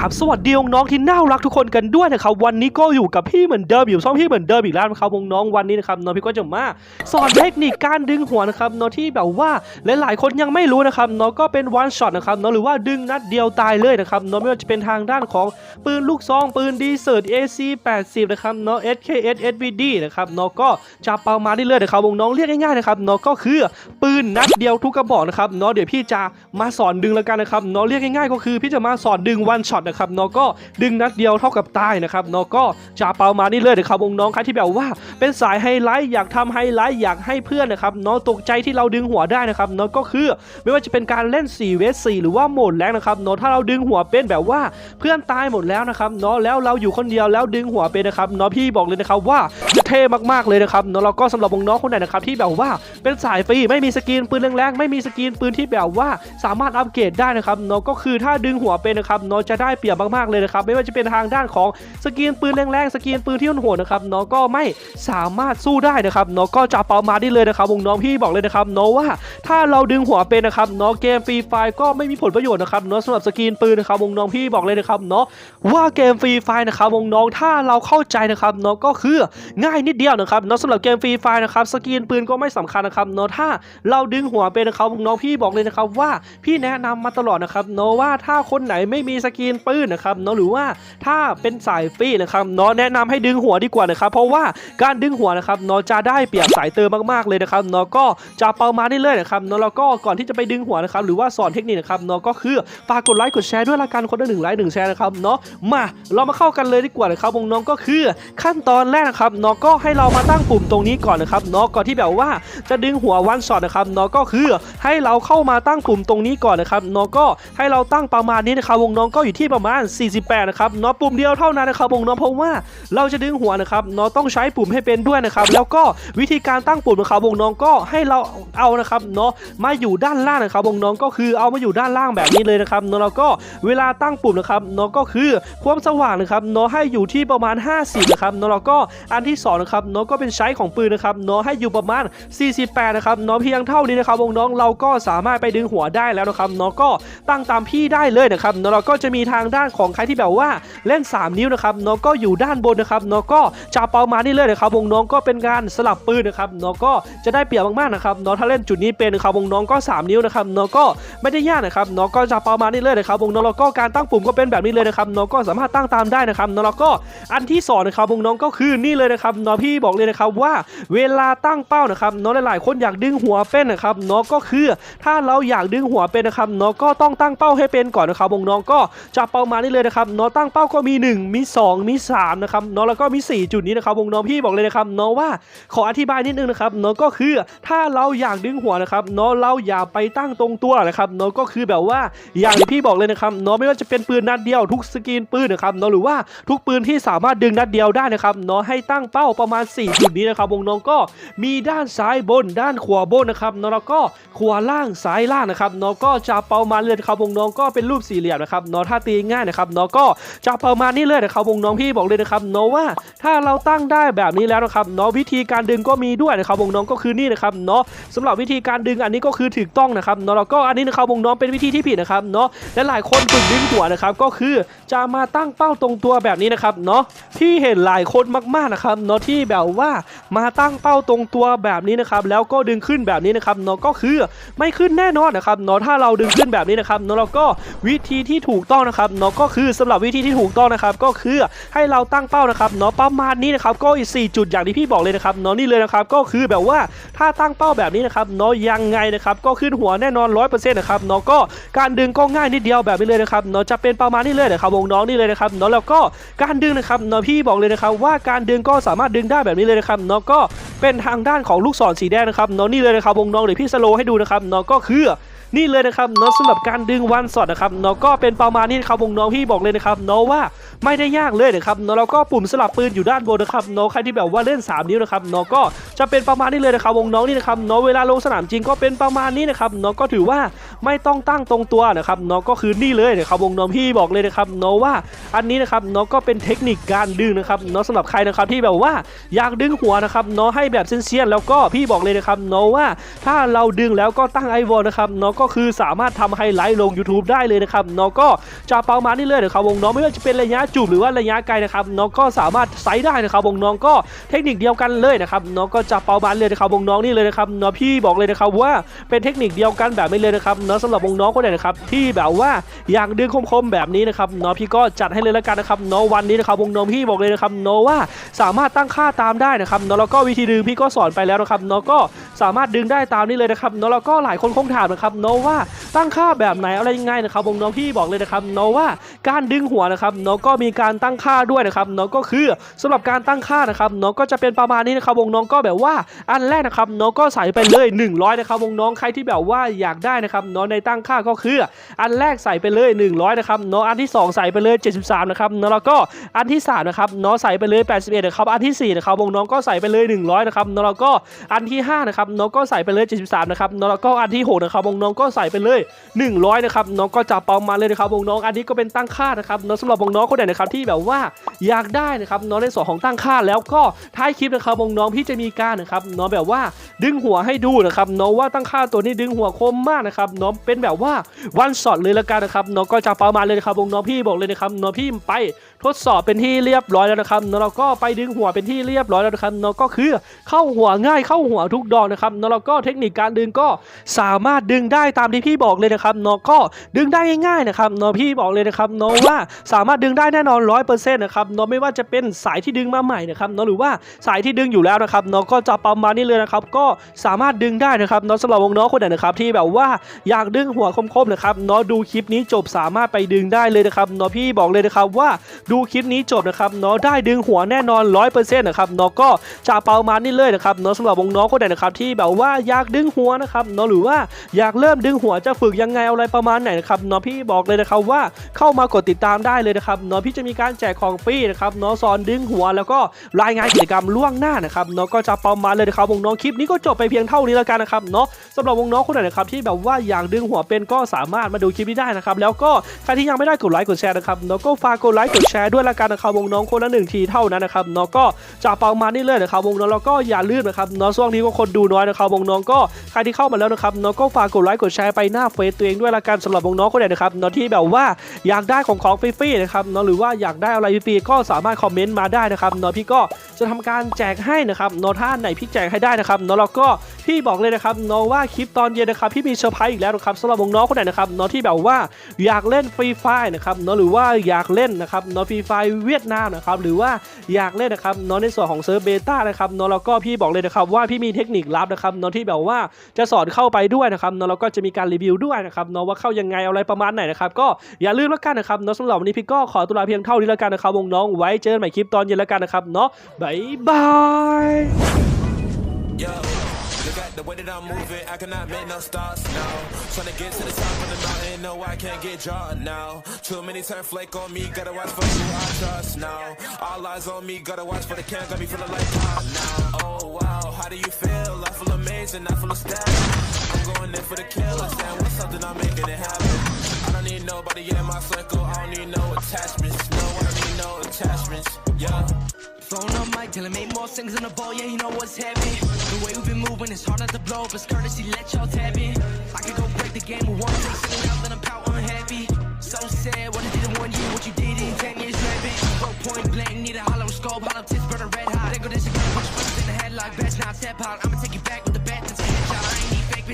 ราบสวัสดีน้องที่น่ารักทุกคนกันด้วยนะครับวันนี้ก็อยู่กับพี่เหมือนเดิมอยู่ช่องพี่เหมือนเดิมอีกแล้วนะครับน้องวันนี้นะครับน้องพี่ก็จะมาสอนเทคนิคการดึงหัวนะครับน้องที่แบบว่าหลายๆคนยังไม่รู้นะครับน้องก็เป็นวันช็อตนะครับน้องหรือว่าดึงนัดเดียวตายเลยนะครับน้องไม่ว่าจะเป็นทางด้านของปืนลูกซองปืนดีเซิร์ต AC 80นะครับน้อง SKS SVD นะครับน้องก็จะประมาณนี้เลยนะครับน้องเรียกง่ายๆนะครับน้องก็คือปืนนัดเดียวทุกกระบอกนะครับน้องเดี๋ยวพี่จะมาสอนดึงแล้วกันนะครับน้องเรียกง่ายๆก็คือพี่จะมาสอนดึงวันช็อตนะครับนอก็ดึงนัดเดียวเท่ากับตายนะครับนอก็จะประมานี้เลยนะครับองน้องๆใครที่แบบว่า เป็นสายไฮไลท์อยากทำไฮไลท์อยากให้เพื่อนนะครับนอตกใจที่เราดึงหัวได้นะครับนอก็คือไม่ว่าจะเป็นการเล่น4เวส4หรือว่าโหมดแรงนะครับนอถ้าเราดึงหัวเป็นแบบว่าเพื่อนตายหมดแล้วนะครับนอแล้วเราอยู่คนเดียวแล้วดึงหัวเป็นนะครับนอพี่บอกเลยนะครับว่าจะเท่มากๆเลยนะครับนอเราก็สำหรับองน้องคนไหนนะครับที่แบบว่าเป็นสายฟรีไม่มีสกินปืนแรงๆไม่มีสกินปืนที่แบบว่าสามารถอัปเกรดได้นะครับนอก็คือถ้าดึงหัวเป็นนะครับนอจะได้เปรียบมากๆเลยนะครับไม่ว่าจะเป็นทางด้านของสกินปืนแรงๆสกินปืนที่โหดๆนะครับน้องก็ไม่สามารถสู้ได้นะครับน้องก็จะประมาณนี้เลยนะครับวงน้องพี่บอกเลยนะครับน้องว่าถ้าเราดึงหัวเป็นนะครับเนาะเกมฟรีไฟก็ไม่มีผลประโยชน์นะครับเนาะสำหรับสกรีนปืนนะครับวงน้องพี่บอกเลยนะครับเนาะว่าเกมฟรีไฟนะครับวงน้องถ้าเราเข้าใจนะครับเนาะก็คือง่ายนิดเดียวนะครับเนาะสำหรับเกมฟรีไฟนะครับสกรีนปืนก็ไม่สำคัญนะครับเนาะถ้าเราดึงหัวเป็นนะครับวงน้องพี่บอกเลยนะครับว่าพี่แนะนำมาตลอดนะครับเนาะว่าถ้าคนไหนไม่มีสกรีนปืนนะครับเนาะหรือว่าถ้าเป็นสายฟรีนะครับเนาะแนะนำให้ดึงหัวดีกว่านะครับเพราะว่าการดึงหัวนะครับเนาะจะได้เปรียบสายเติมมากๆเลยนะครับเนาะก็จะเประมาณนี้เลยนะครับเนาะแล้วก็ก่อนที่จะไปดึงหัวนะครับหรือว่าสอนเทคนิคนะครับเนาะก็คือฝากกดไลค์กดแชร์ด้วยละกันคนละหนึ่งไลค์หนึ่งแชร์นะครับเนาะมาเรามาเข้ากันเลยดีกว่านะครับวงน้องก็คือขั้นตอนแรกนะครับเนาะก็ให้เรามาตั้งปุ่มตรงนี้ก่อนนะครับเนาะก่อนที่แบบว่าจะดึงหัววันช็อตนะครับเนาะก็คือให้เราเข้ามาตั้งปุ่มตรงนี้ก่อนนะครับเนาะก็ให้เราตั้งประมาณนี้นะครับวงน้องก็อยู่ที่ประมาณ 48 นะครับเนาะปุ่มเดียวเท่านั้นนะครับวงน้องเพราะว่าเราจะดึงหัวนะครับเนาะต้องใช้ปุ่มให้เป็นด้วยนะครับแล้วก็วิธีการตั้งปุ่มนะครับวงน้องก็ให้เราเอานะครับเนาะมาอยู่ด้านล่างนะครับวงน้องก็คือเอามาอยู่ด้านล่างแบบนี้เลยนะครับเนาะแล้วก็เวลาตั้งปุ่มนะครับเนาะก็คือความสว่างนะครับเนาะให้อยู่ที่ประมาณ 50 นะครับเนาะแล้วก็อันที่สองนะครับเนาะก็เป็นใช้ของปืนนะครับเนาะให้อยู่ประมาณ 48 นะครับเนาะเพียงเท่านี้นะครับวงน้องเราก็สามารถไปดึงหัวได้แล้วนะครับเนาะก็ตั้งตามพี่ได้เลยนะครับเนาะเราก็จะมีทางด้านของใครที่แบบว่าเล่น 3 นิ้วนะครับเนาะก็อยู่ด้านบนนะครับเนาะก็จะประมานี้เลยนะครับวงน้องก็เป็นการสลับปืนนะครับเนาะก็จะได้เปรียบมากๆนะครับเนาะถ้าเล่นจุดนี้เป็นนะครับวงน้องก็ 3 นิ้วนะครับเนาะก็ไม่ได้ยากนะครับเนาะก็จะประมานี้เลยนะครับวงน้องแล้วก็การตั้งปุ่มก็เป็นแบบนี้เลยนะครับเนาะก็สามารถตั้งตามได้นะครับเนาะแล้วก็อันที่สองนะครับวงน้องก็คือนี่เลยนะครับเนาะพี่บอกเลยนะครับว่าเวลาตั้งเป้านะครับเนาะหลายๆ คนอยากดึงหัวเป็นนะครับเนาะก็คือถ้าเราอยากดึงหัวเป็นนะครับเนาะก็ต้องตั้งเป้าให้เป็นก่อนนะครับวงน้องก็จะปะมาณนี้เลยนะครับเนาะตั้งเป้าก็มี 1 มี 2 มี3นะครับเนาะแล้วก็มี 4 จุดนี้นะครับวงน้องพี่บอกเลยนะครับเนาะว่าขออธิบายนิดนึงนะครับเนาะก็คือถ้าเราอยากดึงหัวนะครับเนาะเราอย่าไปตั้งตรงตัวนะครับเนาะก็คือแบบว่าอย่างที่พี่บอกเลยนะครับเนาะไม่ว่าจะเป็นปืนนัดเดียวทุกสกรีนปืนนะครับเนาะหรือว่าทุกปืนที่สามารถดึงนัดเดียวได้นะครับเนาะให้ตั้งเป้าประมาณ 4 จุดนี้นะครับวงน้องก็มีด้านซ้ายบน ด้านขวาบนนะครับเนาะแล้วก็ขวาล่างซ้ายล่างนะครับเนาะก็จะประมาณเลยนะครับวงน้องก็เป็นรูปสี่เหลี่ยมนะครับเนาะถ้าตีงง่ายนะครับเนาะก็จะประมาณนี้เลยนะครับวงน้องพี่บอกเลยนะครับเนาะว่าถ้าเราตั้งได้แบบนี้แล้วนะครับเนาะวิธีการดึงก็มีด้วยนะครับวงน้องก็คือนี่นะครับเนาะสำหรับวิธีการดึงอันนี้ก็คือถูกต้องนะครับเนาะแล้วก็อันนี้นะครับวงน้องเป็นวิธีที่ผิดนะครับเนาะและหลายคนฝึกดึงหัวนะครับก็คือจะมาตั้งเป้าตรงตัวแบบนี้นะครับเนาะที่เห็นหลายคนมากๆนะครับเนาะที่แบบว่ามาตั้งเป้าตรงตัวแบบนี้นะครับแล้วก็ดึงขึ้นแบบนี้นะครับเนาะก็คือไม่ขึ้นแน่นอนนะครับเนาะถ้าเราดึงขึ้นแบบนี้นะครับเนาะแล้วก็วิธีที่ถูกต้องนะครับเนาะก็คือสำหรับวิธีที่ถูกต้องนะครับก็คือให้เราตั้งเป้านะครับเนาะประมาณนี้นะครับก็อีก4จุดอย่างที่พี่บอกเลยนะครับเนาะนี่เลยนะครับก็คือแบบว่าถ้าตั้งเป้าแบบนี้นะครับเนาะยังไงนะครับก็ขึ้นหัวแน่นอน100%นะครับเนาะก็การดึงก็ง่ายนิดเดียวแบบนี้เลยนะครับเนาะจะเป็นประมาณนี้เลยนะครับวงน้องนี่เลยนะครับเนาะแล้วก็การดึงนะครับเนาะพี่บอกเลยนะครับว่าการดึงก็สามารถดึงได้แบบนี้เลยนะครับเนาะก็เป็นทางด้านของลูกศรสีแดงนะครับเนาะนี่เลยนะครับวงน้องเดี๋ยวพี่สโลให้ดูนะครับเนาะก็คือ นี่เลยนะครับเนาะสำหรับการดึงวันสอดนะครับเนาะก็เป็นประมาณนี้นะครับวงน้องพี่บอกเลยนะครับเนาะว่าไม่ได้ยากเลยนะครับเนาะแล้วก็ปุ่มสลับปืนอยู่ด้านบนนะครับเนาะใครที่แบบว่าเล่น 3 นิ้วนะครับเนาะก็จะเป็นประมาณนี้เลยนะครับวงน้องนี่นะครับเนาะเวลาลงสนามจริงก็เป็นประมาณนี้นะครับเนาะก็ถือว่าไม่ต้องตั้งตรงตัวนะครับเนาะก็คือนี่เลยนะครับวงน้องพี่บอกเลยนะครับเนาะว่าอันนี้นะครับเนาะก็เป็นเทคนิคการดึงนะครับเนาะสำหรับใครนะครับที่แบบว่าอยากดึงหัวนะครับเนาะให้แบบเซียนๆแล้วก็พี่บอกเลยนะครับเนาะว่าถ้าเราดึงแล้วก็ตั้งไอวอลนะครับเนาะก็คือสามารถทำไฮไลท์ลง YouTube ได้เลยนะครับเนาะก็จะประมานี้เลยนะครับวงน้องไม่ว่าจะเป็นระยะจูบหรือว่าระยะไกลนะครับเนาะก็สามารถไซส์ได้นะครับวงน้องก็เทคนิคเดียวกันเลยนะครับเนาะก็จะประมาณเลยนะครับวงน้องนี่เลยนะครับเนาะพี่บอกเลยนะครับว่าเป็นเทคนิคเดียวกันแบบนี้เลยนะครับเนาะสำหรับวงน้องคนไหนนะครับที่แบบว่าอยากดึงคมๆแบบนี้นะครับเนาะพี่ก็จัดให้เลยล้วกันนะครับเนาะวันนี้นะครับวงน้องพี่บอกเลยนะครับเนาะว่าสามารถตั้งค่าตามได้นะครับเนาะแล้วก็วิธีดึงพี่ก็สอนไปแล้วนะครับเนาะก็สามารถดึงได้ตามนี้เลยนะครับเนาะแล้วก็หลายคนคงถามนะครับเนาะว่าตั้งค่าแบบไหนอะไรยังไงนะครับวงน้องพี่บอกเลยนะครับเนาะว่าการดึงหัวนะครับเนาะก็มีการตั้งค่าด้วยนะครับเนาะก็คือสำหรับการตั้งค่านะครับเนาะก็จะเป็นประมาณนี้นะครับวงน้องก็แบบว่าอันแรกนะครับเนาะก็ใส่ไปเลย 100นะครับวงน้องใครที่แบบว่าอยากได้นะครับเนาะในตั้งค่าก็คือ อันแรกใส่ไปเลย 100นะครับเนาะอันที่ 2 ใส่ไปเลย 73นะครับเนาะแล้วก็อันที่3นะครับเนาะใส่ไปเลย 81นะครับอันทีสี่4นะครับวงน้องก็ใส่ไปเลย 100นะครับเนาแล้วก็อันที่5นะครับเนาก็ใส่ไปเลย 73นะครับเนาะแล้วก็อันที่6นะครับวงน้องก็ใส่ไปเลย 100 นะครับน้องก็จับเปามาเลยนะครับวงน้องอันนี้ก็เป็นตั้งค่านะครับน้องสำหรับวงน้องคนไหนนะครับที่แบบว่า อยากได้นะครับเนาะในส่วนของตั้งค่าแล้วก็ท้ายคลิปนะครับวงน้องพี่จะมีการนะครับเนาะแบบว่าดึงหัวให้ดูนะครับเนาะว่าตั้งค่าตัวนี้ดึงหัวคมมากนะครับเนาะเป็นแบบว่าวันช็อตเลยละกันนะครับเนาะก็จะประมาณเลยนะครับวงน้องพี่บอกเลยนะครับเนาะพี่ไปทดสอบเป็นที่เรียบร้อยแล้วนะครับเนาะเราก็ไปดึงหัวเป็นที่เรียบร้อยแล้วนะครับเนาะก็คือเข้าหัวง่ายเข้าหัวทุกดอกนะครับเนาะเราก็เทคนิคการดึงก็สามารถดึงได้ตามที่พี่บอกเลยนะครับเนาะก็ดึงได้ง่ายๆนะครับเนาะพี่บอกเลยนะครับเนาะว่าสามารถดึงได้แน่นอนร้อยเปอร์เซ็นต์นะครับเนาะไม่ว่าจะเป็นสายที่ดึงมาใหม่นะครับเนาะหรือว่าสายที่ดึงอยู่แล้วนะครับเนาะก็จะประมาณนี้เลยนะครับก็สามารถดึงได้นะครับเนาะสำหรับวงน้องคนไหนนะครับที่แบบว่าอยากดึงหัวคมๆนะครับเนาะดูคลิปนี้จบสามารถไปดึงได้เลยนะครับเนาะพี่บอกเลยนะครับว่าดูคลิปนี้จบนะครับเนาะได้ดึงหัวแน่นอนร้อยเปอร์เซ็นต์นะครับเนาะก็จะประมาณนี้เลยนะครับเนาะสำหรับวงน้องคนไหนนะครับที่แบบว่าอยากดึงหัวนะครับเนาะหรือว่าอยากเริ่มดึงหัวจะฝึกยังไงอะไรประมาณไหนนะครับเนาะพี่บอกเลยนะครับว่าเข้ามากดติดตามได้เลยนะครับเนาะพี่จะมีการแจกของฟรีนะครับเนาะสอนดึงหัวแล้วก็รายงานกิจกรรมล่วงหน้านะครับเนาะก็จะประมาณเลยนะครับวงน้องคลิปนี้ก็จบไปเพียงเท่านี้แล้วกันนะครับเนาะสำหรับวงน้องคนไหนนะครับที่แบบว่าอยากดึงหัวเป็นก็สามารถมาดูคลิปนี้ได้นะครับแล้วก็ใครที่ยังไม่ได้กดไลค์กดแชร์นะครับเนาะก็ฝากกดไลค์กดแชร์ด้วยละกันนะครับวงน้องคนละหนึ่งทีเท่านั้นนะครับเนาะก็จะประมาณนี้เลยนะครับวงน้องแล้วก็อย่าลืมนะครับเนาะช่วงนี้ก็คนดูน้อยนะครับวงน้องก็ใครที่เข้ามาแล้วนะครับเนาะก็ฝากกดไลค์กดแชร์ไปหน้าเฟซตัวเองด้วยละกันสำหรับวงน้องคนไหนนะครับเนาะที่แบบว่าอยากได้ของของฟรีๆนะครับเนาะหรือว่าอยากได้อะไรฟรีๆก็สามารถคอมเมนต์มาได้นะครับเนาะพี่ก็จะทำการแจกให้นะครับเนาะถ้านไหนพี่แจกให้ได้นะครับเนาะแล้วก็พี่บอกเลยนะครับเนาะว่าคลิปตอนเย็นนะครับพี่มีเซอร์ไพรส์อีกแล้วนะครับสำหรับวงน้องคนไหนนะครับเนาะที่แบบว่าอยากเล่นฟรีไฟนะครับเนาะหรือว่าอยากเล่นนะครับเนาะฟรีไฟเวียดนามนะครับหรือว่าอยากเล่นนะครับเนาะในส่วนของเซิร์ฟเบต้านะครับเนาะแล้วก็พี่บอกเลยนะครับว่าพี่มีเทคนิคลับนะครับเนาะที่แบบว่าจะสอนเข้าไปด้วยนะครับเนาะแล้วก็จะมีการรีวิวด้วยนะครับเนาะว่าเข้ายังไงอะไรประมาณไหนนะครับก็อย่าลืมแล้วกันนะครับเนาะสำหรับวันนี้พี่ก็ขอตัวลาเพียงเท่านี้แล้วกันนะครับวงน้อง้องๆไว้เจอกันใหม่คลิปตอนเย็นแล้วกันนะครับเนาะบายบาย Yo, look at the way that I'm moving. I cannot make no stops now. Tryna get to the top of the mountain. No, I can't get drawn now. Too many turn flake on me. Gotta watch for who I trust now. All eyes on me. Gotta watch for the can. Got me feeling like pop now. Oh wow, how do you feel? I feel amazing. I feel ecstatic. I'm going in for the kill. I stand with something. I'm making it happen. I don't need nobody in my circle. I don't need no attachments. Attachments. Yeah. Phone on mic, till I make more sings in the ball, yeah, you know what's happening. The way we've been moving, it's hard not to blow up, it's courtesy, let y'all tap in. I could go break the game with one take, sitting out, then I'm pout unhappy. So sad, what I did in one year, what you did in ten years, rapping. Broke point blank, need a hollow scope, hollow tips, burn a red hot. There go this again, your first in the headlock, best now step out. I'ma take you back with the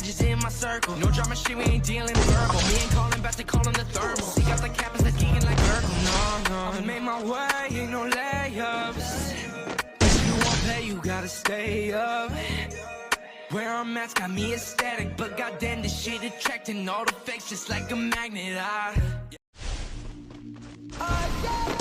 bitches in my circle. No drama shit, we ain't dealing verbal. Me and Colin, about to call him the thermal. See out the that's geeking like Urkel. No, no, I made my way, ain't no layups. If you you gotta stay up. Where I'm at's got me ecstatic, but goddamn this shit attracting all the fakes just like a magnet. I, I